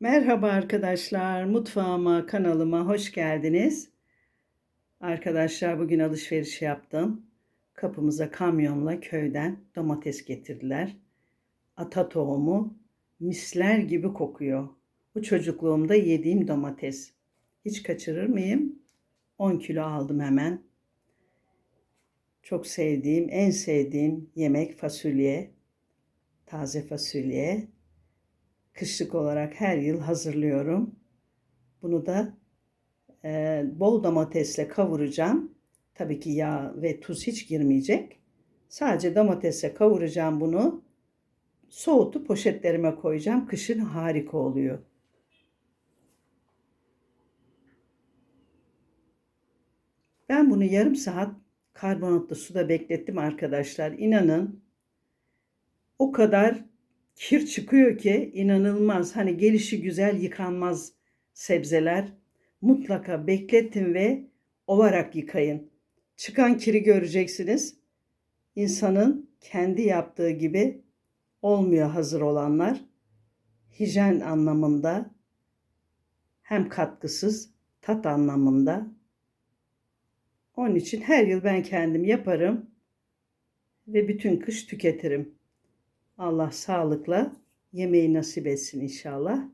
Merhaba arkadaşlar, mutfağıma, kanalıma hoş geldiniz. Arkadaşlar bugün alışveriş yaptım. Kapımıza kamyonla köyden domates getirdiler. Ata tohumu misler gibi kokuyor. Bu çocukluğumda yediğim domates. Hiç kaçırır mıyım? 10 kilo aldım hemen. Çok sevdiğim, en sevdiğim yemek fasulye. Taze fasulye kışlık olarak her yıl hazırlıyorum. Bunu da e, bol domatesle kavuracağım. Tabii ki yağ ve tuz hiç girmeyecek. Sadece domatesle kavuracağım bunu. Soğutup poşetlerime koyacağım. Kışın harika oluyor. Ben bunu yarım saat karbonatlı suda beklettim arkadaşlar. İnanın o kadar kir çıkıyor ki inanılmaz. Hani gelişi güzel yıkanmaz sebzeler. Mutlaka bekletin ve ovarak yıkayın. Çıkan kiri göreceksiniz. İnsanın kendi yaptığı gibi olmuyor hazır olanlar. Hijyen anlamında hem katkısız tat anlamında. Onun için her yıl ben kendim yaparım ve bütün kış tüketirim. Allah sağlıkla yemeği nasip etsin inşallah.